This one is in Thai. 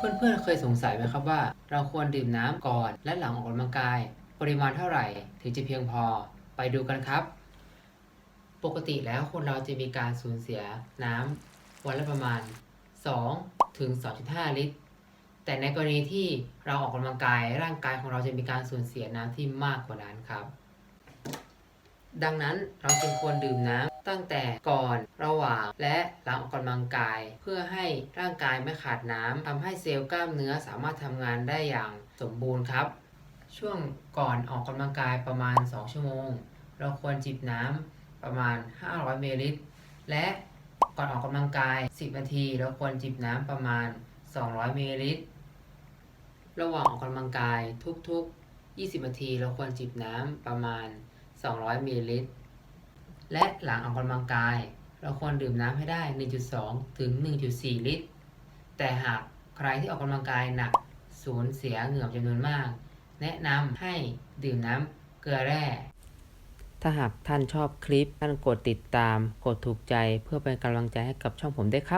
เพื่อนๆเคยสงสัยไหมครับว่า เราควรดื่มน้ำก่อนและหลังออกกำลังกาย ปริมาณเท่าไหร่ถึงจะเพียงพอไปดูกันครับ ปกติแล้วคนเราจะมีการสูญเสียน้ำวันละประมาณ 2 ถึง 2.5 ลิตร แต่ในกรณีที่เราออกกำลังกายร่างกายของเราจะมีการสูญเสียน้ำที่มากกว่านั้นครับ ดังนั้นเราจึงควรดื่มน้ำตั้งแต่ก่อนระหว่างและหลังออกกำลังกาย เพื่อให้ร่างกายไม่ขาดน้ำทำให้เซลล์กล้ามเนื้อสามารถทำงานได้อย่างสมบูรณ์ครับ ช่วงก่อนออกกำลังกายประมาณ 2 ชั่วโมง เราควรจิบน้ำประมาณ 500 มิลลิลิตร และก่อนออกกำลังกาย 10 นาที เราควรจิบน้ำประมาณ 200 มิลลิลิตร ระหว่างออกกำลังกายทุกๆ 20 นาที เราควรจิบน้ำประมาณ 200มิลลิลิตร และหลังออกกำลังกาย เราควรดื่มน้ำให้ได้ 1.2 ถึง 1.4 ลิตร แต่หากใครที่ออกกำลังกายหนักสูญเสียเหงื่อจำนวนมาก แนะนำให้ดื่มน้ำเกลือแร่ ถ้าหากท่านชอบคลิป ท่านกดติดตาม กดถูกใจเพื่อเป็นกำลังใจให้กับช่องผมได้วยครับ